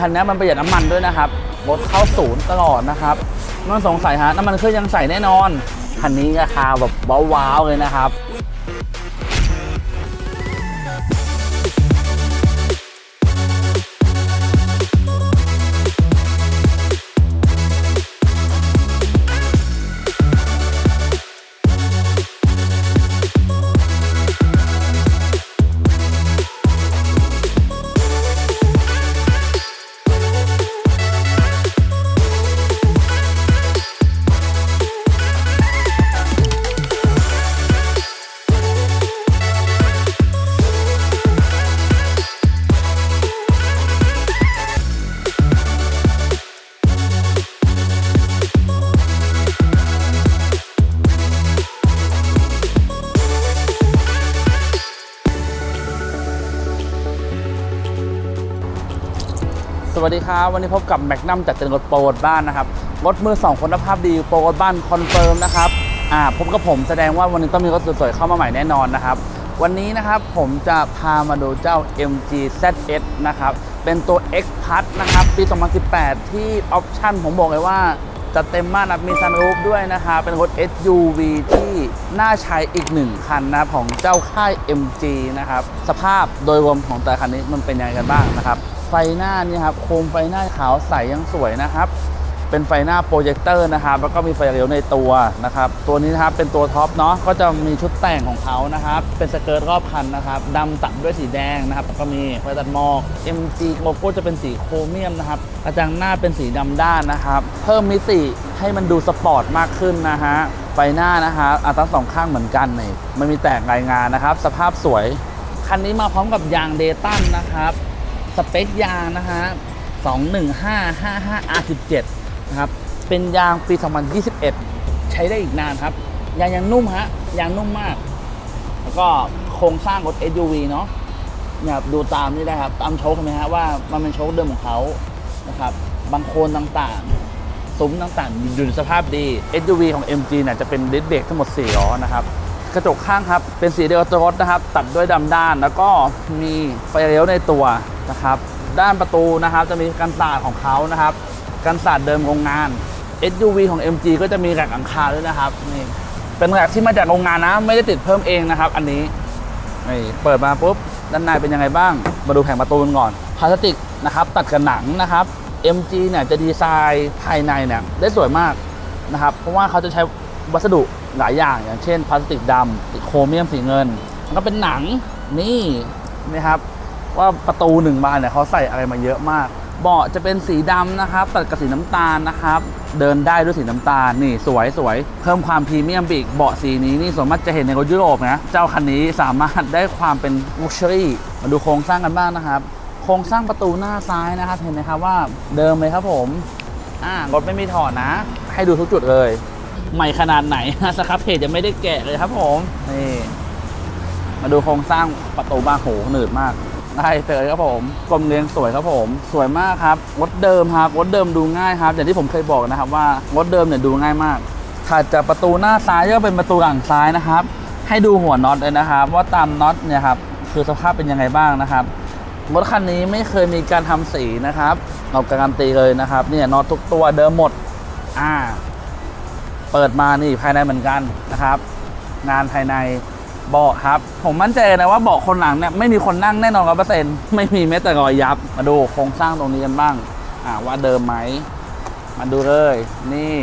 คันนี้มันประหยัดน้ำมันด้วยนะครับรถเข้าศูนย์ตลอดนะครับไม่ต้องสงสัยฮะน้ำมันเครื่องยังใส่แน่นอนคันนี้ราคาแบบว้าวๆเลยนะครับ วัสดีครับ วันนี้พบกับแมกนัมจัดเต็มรถโปรรถบ้านนะครับ รถมือสองคุณภาพดีโปรรถบ้านคอนเฟิร์มนะครับอ่าพบกับผมแสดงว่าวันนี้ต้องมีรถสวยๆเข้ามาใหม่แน่นอนนะครับ วันนี้นะครับผมจะพามาดูเจ้า MG ZS นะครับ เป็นตัว X Plus นะครับ ปี 2018 ที่ออปชั่นผมบอกเลยว่าจะเต็มมากนะมีซันรูฟด้วยนะครับเป็นรถ SUV ที่น่าใช้อีกหนึ่งคันนะของเจ้าค่าย MG นะครับ สภาพโดยรวมของแต่คันนี้มันเป็นยังไงกันบ้างนะครับ ไฟหน้านี่ครับโคมไฟหน้าขาวใสยังสวยนะครับ เป็นไฟหน้าโปรเจคเตอร์นะครับ แล้วก็มีไฟเลี้ยวในตัวนะครับ ตัวนี้นะครับเป็นตัวท็อปเนาะก็จะมีชุดแต่งของเขานะครับ เป็นสเกิร์ตรอบคันนะครับดำตัดด้วยสีแดงนะครับแล้วก็มีไฟตัดหมอก MG โลโก้จะเป็นสีโครเมียมนะครับกระจังหน้าเป็นสีดำด้านนะครับ เพิ่มมิติให้มันดูสปอร์ตมากขึ้นนะฮะไฟหน้านะฮะอะทั้งสองข้างเหมือนกันนี่ไม่มีแตกรายงานนะครับ สภาพสวยคันนี้มาพร้อมกับยางเดตันนะครับ เปคยางนะฮะ 21555R17 นะครับ เป็นยางปี 2021 ใช้ได้อีกนานครับ ยางยังนุ่มฮะ ยางนุ่มมาก แล้วก็โครงสร้างรถ SUV เนาะเนี่ยดูตามนี่ได้ครับ ตามโชคเห็นไหมฮะว่ามันเป็นโชคเดิมของเขานะครับ บางโคนต่างๆ ซุ้มต่างๆ อยู่ในสภาพดี SUV ของ MG เนี่ยจะเป็นดิสเบรกทั้งหมด 4 ล้อนะครับ กระจกข้างครับเป็นสีเดียวกับตัวรถนะครับ ตัดด้วยดำด้านแล้วก็มีไฟเลี้ยวในตัวนะครับ ด้านประตูนะครับ จะมีกันสาดของเขานะครับ กันสาดเดิมโรงงาน SUV ของ MG ก็จะมีแรกหลังคาด้วยนะครับนี่เป็นแรกที่มาจากโรงงานนะ ไม่ได้ติดเพิ่มเองนะครับ อันนี้นี่เปิดมาปุ๊บด้านในเป็นยังไงบ้าง มาดูแผงประตูกันก่อนพลาสติกนะครับ ตัดกับหนังนะครับ MG เนี่ยจะดีไซน์ภายในเนี่ยได้สวยมากนะครับ เพราะว่าเขาจะใช้ วัสดุหลายอย่างอย่างเช่นพลาสติกดำโครเมียมสีเงินแล้วก็เป็นหนังนี่นะครับ ว่าประตูหนึ่งบานเนี่ยเขาใส่อะไรมาเยอะมาก เบาะจะเป็นสีดำนะครับตัดกับสีน้ำตาลนะครับ เดินได้ด้วยสีน้ำตาลนี่สวยสวยเพิ่มความพรีเมียมไปอีกเบาะสีนี้นี่ส่วนมากจะเห็นในรถยุโรปนะเจ้าคันนี้สามารถได้ความเป็นลุคชัวรี่มาดูโครงสร้างกันบ้างนะครับโครงสร้างประตูหน้าซ้ายนะครับเห็นไหมครับว่าเดิมเลยครับผมอ่ารถไม่มีถอดนะ ให้ดูทุกจุดเลย ใหม่ขนาดไหนสครับเพจยังไม่ได้แกะเลยครับผมนี่มาดูโครงสร้างประตูบ้านโหหนืดมากได้เลยครับผมกลมเรียงสวยครับผม สวยมากครับรถเดิมครับรถเดิมดูง่ายครับอย่างที่ผมเคยบอกนะครับว่ารถเดิมเนี่ยดูง่ายมากถัดจากประตูหน้าซ้ายก็เป็นประตูหลังซ้ายนะครับ ให้ดูหัวน็อตเลยนะครับ ว่าตามน็อตเนี่ยครับคือสภาพเป็นยังไงบ้างนะครับรถคันนี้ไม่เคยมีการทำสีนะครับเราการันตีเลยนะครับ เนี่ยน็อตทุกตัวเดิมหมด อ่า เปิดมานี่ภายในเหมือนกันนะครับ งานภายในเบาะครับ ผมมั่นใจนะว่าเบาะคนหลังเนี่ยไม่มีคนนั่งแน่นอนร้อยเปอร์เซ็นต์ไม่มีแม้แต่รอยยับ มาดูโครงสร้างตรงนี้กันบ้าง อ่าว่าเดิมไหมมาดูเลย นี่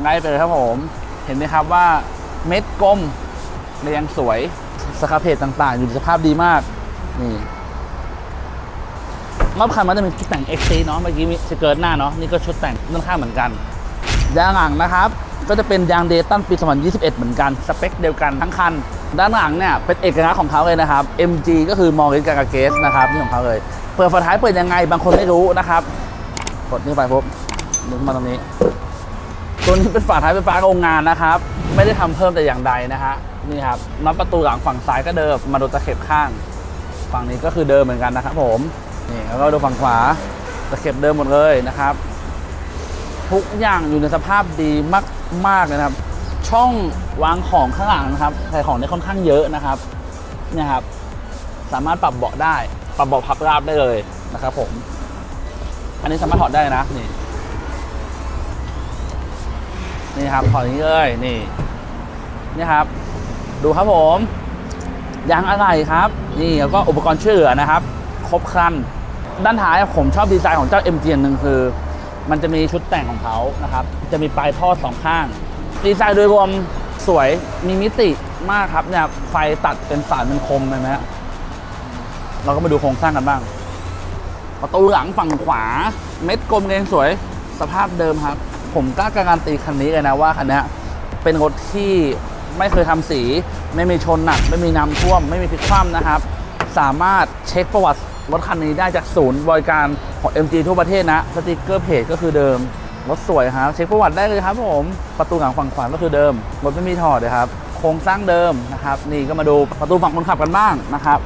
ไล่ไปเลยครับผม เห็นไหมครับว่าเม็ดกลมเรียงสวยสครับเพจต่างๆ อยู่ในสภาพดีมาก นี่รอบคันมันจะมีชุดแต่ง XC เนาะเมื่อกี้มีสเกิร์ตหน้าเนาะนี่ก็ชุดแต่งด้านข้างเหมือนกันยางหลังนะครับ ก็จะเป็นยางเดตันปี 2021 เหมือนกันสเปคเดียวกันทั้งคัน ด้านหลังเนี่ยเป็นเอกลักษณ์ของเขาเลยนะครับ MG ก็คือมอริสกากาเกสนะครับนี่ของเขาเลย เปิดฝาท้ายเปิดยังไงบางคนไม่รู้นะครับกดนี่ไปปุ๊บนึกมาตรงนี้ ตัวนี้เป็นฝาท้ายไฟฟ้าโรงงานนะครับ ไม่ได้ทำเพิ่มแต่อย่างใดนะฮะนี่ครับน็อตประตูหลังฝั่งซ้ายก็เดิมมาดูตะเข็บข้าง ฝั่งนี้ก็คือเดิมเหมือนกันนะครับผมนี่แล้วก็ดูฝั่งขวาตะเข็บเดิมหมดเลยนะครับ ทุกอย่างอยู่ในสภาพดีมากๆเลยนะครับ ช่องวางของข้างหลังนะครับใส่ของได้ค่อนข้างเยอะนะครับเนี่ยครับ สามารถปรับเบาะได้ ปรับเบาะพับราบได้เลยนะครับ ผม อันนี้สามารถถอดได้นะนี่นี่ครับถอดอย่างนี้เลยนี่นี่ครับ ดูครับผมยางอะไรครับ นี่แล้วก็อุปกรณ์ช่วยเหลือนะครับ ครบครัน ด้านท้ายผมชอบดีไซน์ของเจ้า MG อย่างหนึ่งคือ มันจะมีชุดแต่งของเขานะครับ จะมีปลายท่อสองข้าง ดีไซน์โดยรวมสวย มีมิติมากครับเนี่ยไฟตัดเป็นสารเป็นคมเลยไหมฮะ เราก็มาดูโครงสร้างกันบ้าง ประตูหลังฝั่งขวา เม็ดกลมเรียงสวย สภาพเดิมครับ ผมกล้าการันตีคันนี้เลยนะว่าคันนี้เป็นรถที่ไม่เคยทำสี ไม่มีชนหนัก ไม่มีน้ำท่วม ไม่มีพลิกคว่ำนะครับ สามารถเช็คประวัติรถคันนี้ได้จากศูนย์บริการของ MG ทั่วประเทศนะสติกเกอร์เพจก็คือเดิมรถสวยครับ เช็คประวัติได้เลยครับผมประตูหลังฝั่งขวาก็คือเดิมรถไม่มีถอดเลยครับโครงสร้างเดิมนะครับ นี่ก็มาดูประตูฝั่งคนขับกันบ้างนะครับ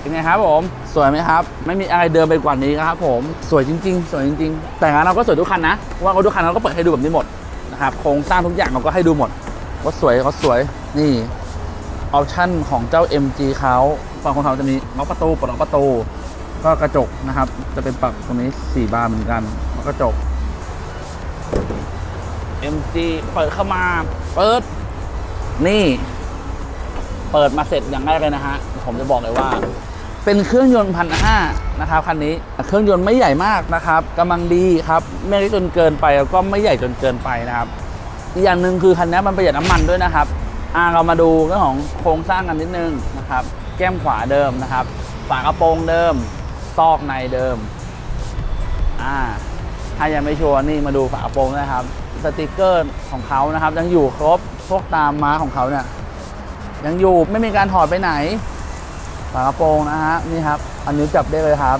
เป็นไงครับผม สวยไหมครับ ไม่มีอะไรเดิมไปกว่านี้ครับ ผมสวยจริง ๆ สวยจริง ๆ แต่งานเราก็สวยทุกคันนะเพราะว่ารถทุกคันเราก็เปิดให้ดูแบบนี้หมดนะครับโครงสร้างทุกอย่างเราก็ให้ดูหมดรถสวยรถสวยนี่ ออปชั่นของเจ้า MG เขาฝั่งคนขับจะมีล็อกประตูปลดล็อกประตู ก็กระจกนะครับ จะเป็นปรับตรงนี้4บานเหมือนกันแล้วกระจก MG เปิดเข้ามาเปิด นี่ เปิดมาเสร็จอย่างแรกเลยนะฮะ ผมจะบอกเลยว่า เป็นเครื่องยนต์พันห้านะครับคันนี้เครื่องยนต์ไม่ใหญ่มากนะครับกำลังดีครับ ไม่ได้จนเกินไปแล้วก็ไม่ใหญ่จนเกินไปนะครับอีกอย่างหนึ่งคือคันนี้มันประหยัดน้ำมันด้วยนะครับ อ่าเรามาดูเรื่องของโครงสร้างกันนิดนึงนะครับ แก้มขวาเดิมนะครับ ฝากระโปรงเดิม ซอกในเดิม อ่า ถ้ายังไม่ชัวร์นี่มาดูฝากระโปรงนะครับ สติกเกอร์ของเขานะครับ ยังอยู่ครบ พวกตามม้าของเขาเนี่ย ยังอยู่ไม่มีการถอดไปไหน ฝากระโปรงนะฮะ นี่ครับ อันนิ้จับได้เลยครับ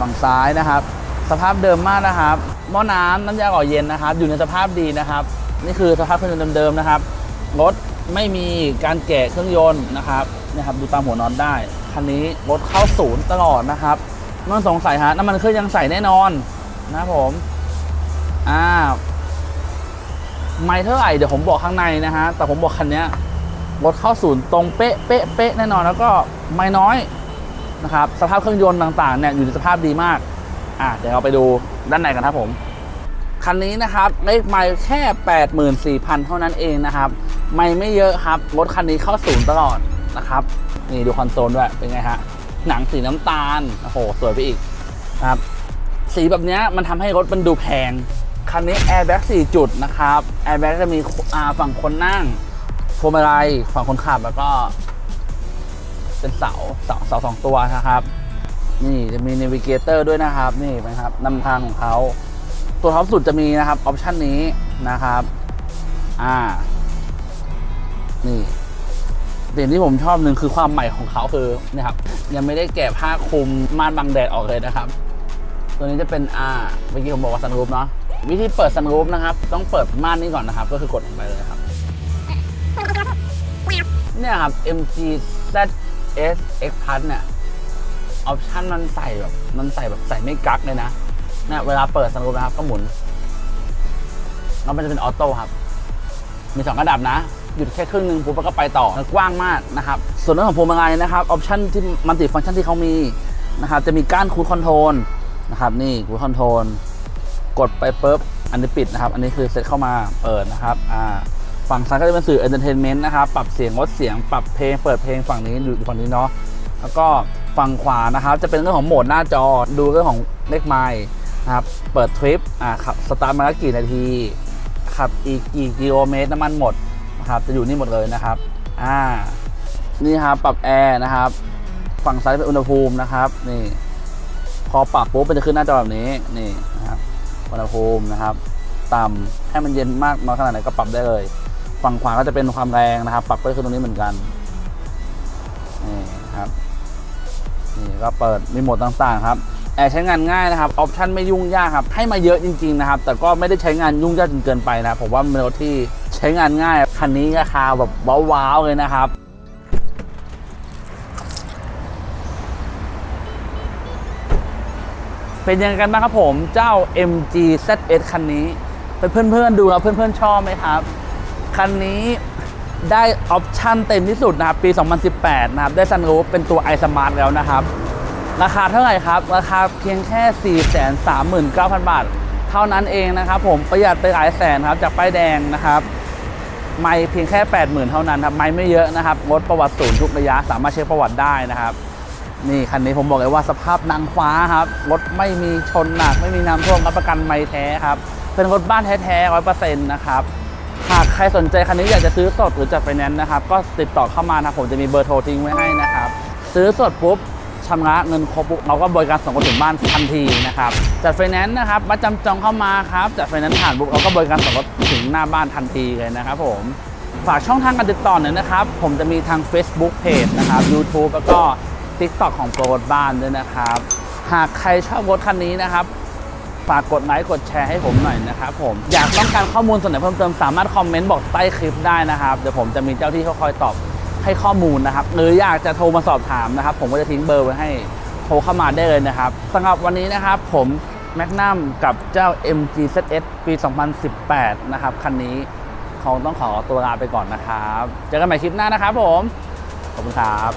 ฝั่งซ้ายนะครับ สภาพเดิมมากนะครับ หม้อน้ำน้ำยาก่อเย็นนะครับ อยู่ในสภาพดีนะครับ นี่คือสภาพเครื่องยนต์เดิมๆนะครับ รถ ไม่มีการแกะเครื่องยนต์นะครับนี่ครับดูตามหัวนอนได้ คันนี้รถเข้าศูนย์ตลอดนะครับไม่ต้องสงสัยฮะน้ำมันเครื่องยังใส่แน่นอนนะผมอ่าไม่เท่าไหร่เดี๋ยวผมบอกข้างในนะฮะแต่ผมบอกคันนี้รถเข้าศูนย์ตรงเป๊ะเป๊ะเป๊ะแน่นอนแล้วก็ไม่น้อยนะครับสภาพเครื่องยนต์ต่างๆเนี่ยอยู่ในสภาพดีมากอะเดี๋ยวเราไปดูด้านในกันครับผม คันนี้นะครับเลขไม่แค่ 84,000 เท่านั้นเองนะครับ ไม่ไม่เยอะครับรถคันนี้เข้าศูนย์ตลอดนะครับ นี่ดูคอนโซลด้วยเป็นไงฮะหนังสีน้ำตาลโอ้โหสวยไปอีกนะครับสีแบบนี้มันทำให้รถมันดูแพงคันนี้แอร์แบ็ก4จุดนะครับแอร์แบ็กจะมีฝั่งคนนั่งพวงมาลัยฝั่งคนขับแล้วก็ เป็นเสาเสาเสาสองตัวนะครับ นี่จะมี n น v ิเกเตอร์ด้วยนะครับ นี่นะครับนำทางของเขา ตัวท็อปสุดจะมีนะครับออปชันนี้นะครับ อ่า นี่สิ่งที่ผมชอบหนึ่งคือความใหม่ของเขาคือนะครับ ยังไม่ได้แกะผ้าคลุมม่านบังแดดออกเลยนะครับ ตัวนี้จะเป็นอ่าเมื่อกี้ผมบอกว่าซันรูฟเนาะวิธีเปิดซันรูฟนะครับ ต้องเปิดม่านนี้ก่อนนะครับ ก็คือกดลงไปเลยครับเนี่ยครับ MG ZS X Plus เนี่ยออปชันมันใส่แบบมันใส่แบบใส่ไม่กักเลยนะ เนี่ยเวลาเปิดสนุกนะครับ ก็หมุนแล้วมันจะเป็นออโต้ครับ มีสองระดับนะ หยุดแค่ครึ่งหนึ่งปุ๊บแล้วก็ไปต่อ กว้างมากนะครับ ส่วนเรื่องของพวงมาลัยนะครับ ออปชันที่มันติฟังก์ชันที่เขามีนะครับ จะมีก้านคูดคอนโทรลนะครับ นี่คูดคอนโทรล กดไปปุ๊บ อันนี้ปิดนะครับ อันนี้คือเซตเข้ามาเปิดนะครับ อ่า ฝั่งซ้ายก็จะเป็นสื่อ Entertainment นะครับ ปรับเสียงลดเสียง ปรับเพลง เปิดเพลงฝั่งนี้อยู่ฝั่งนี้เนาะ แล้วก็ฝั่งขวานะครับ จะเป็นเรื่องของโหมดหน้าจอ ดูเรื่องของเลขไมล์ นะครับ เปิดทริปอ่าขับสตาร์ทมาแล้วกี่นาทีขับอีกกี่กิโลเมตรน้ำมันหมดนะครับจะอยู่นี่หมดเลยนะครับอ่านี่ครับปรับแอร์นะครับ ฝั่งซ้ายเป็นอุณหภูมินะครับนี่พอปรับปุ๊บมันจะขึ้นหน้าจอแบบนี้นี่นะครับอุณหภูมินะครับ ต่ำให้มันเย็นมากน้อยขนาดไหนก็ปรับได้เลย ฝั่งขวาก็จะเป็นความแรงนะครับ ปรับก็คือตรงนี้เหมือนกันนี่ครับนี่ก็เปิดมีโหมดต่างๆครับ แอร์ใช้งานง่ายนะครับ ออปชันไม่ยุ่งยากครับ ให้มาเยอะจริงๆนะครับ แต่ก็ไม่ได้ใช้งานยุ่งยากจนเกินไปนะ ผมว่ามันเป็นรถที่ใช้งานง่าย คันนี้ราคาแบบว้าวๆเลยนะครับเป็นยังไงกันบ้างครับผมเจ้า MG ZS คันนี้เป็นเพื่อนๆดูครับเพื่อนๆชอบไหมครับ คันนี้ได้ออปชั่นเต็มที่สุดนะครับ ปี 2018 นะครับ ได้ซันรูฟเป็นตัว i Smart แล้วนะครับ ราคาเท่าไหร่ครับ ราคาเพียงแค่ 439,000 บาท เท่านั้นเองนะครับผมประหยัดไปหลายแสนครับจากป้ายแดงนะครับไม่เพียงแค่ 80,000 เท่านั้นครับไม่ไม่เยอะนะครับงดประวัติศูนย์ทุกระยะสามารถเช็คประวัติได้นะครับ นี่คันนี้ผมบอกเลยว่าสภาพนางฟ้าครับรถไม่มีชนหนัก ไม่มีน้ำท่วมรับประกันไม่แท้ครับเป็นรถบ้านแท้ๆร้อยเปอร์เซ็นต์นะครับหากใครสนใจคันนี้อยากจะซื้อสดหรือจัดไฟแนนซ์นะครับ ก็ติดต่อเข้ามานะผมจะมีเบอร์โทรทิ้งไว้ให้นะครับ ซื้อสดปุ๊บ ชำระเงินครบเราก็บริการส่งรถถึงบ้านทันทีนะครับจัดไฟแนนซ์นะครับมาจำจองเข้ามาครับจัดไฟแนนซ์ผ่านปุ๊บเราก็บริการส่งรถถึงหน้าบ้านทันทีเลยนะครับผมฝากช่องทางการติดต่อหน่อยนะครับ ผมจะมีทาง Facebook Page นะครับ YouTube แล้วก็ TikTok ของโปรรถบ้านด้วยนะครับ หากใครชอบรถคันนี้นะครับ ฝากกดไลค์กดแชร์ให้ผมหน่อยนะครับผม อยากต้องการข้อมูลส่วนไหนเพิ่มเติมสามารถคอมเมนต์บอกใต้คลิปได้นะครับ เดี๋ยวผมจะมีเจ้าที่เขาคอยตอบ ให้ข้อมูลนะครับ หรืออยากจะโทรมาสอบถามนะครับ ผมก็จะทิ้งเบอร์ไว้ให้โทรเข้ามาได้เลยนะครับสำหรับวันนี้นะครับผมแมกนัมกับเจ้า MG ZS ปี 2018 นะครับ คันนี้คงต้องขอตัวลาไปก่อนนะครับ เจอกันใหม่คลิปหน้านะครับผม ขอบคุณครับ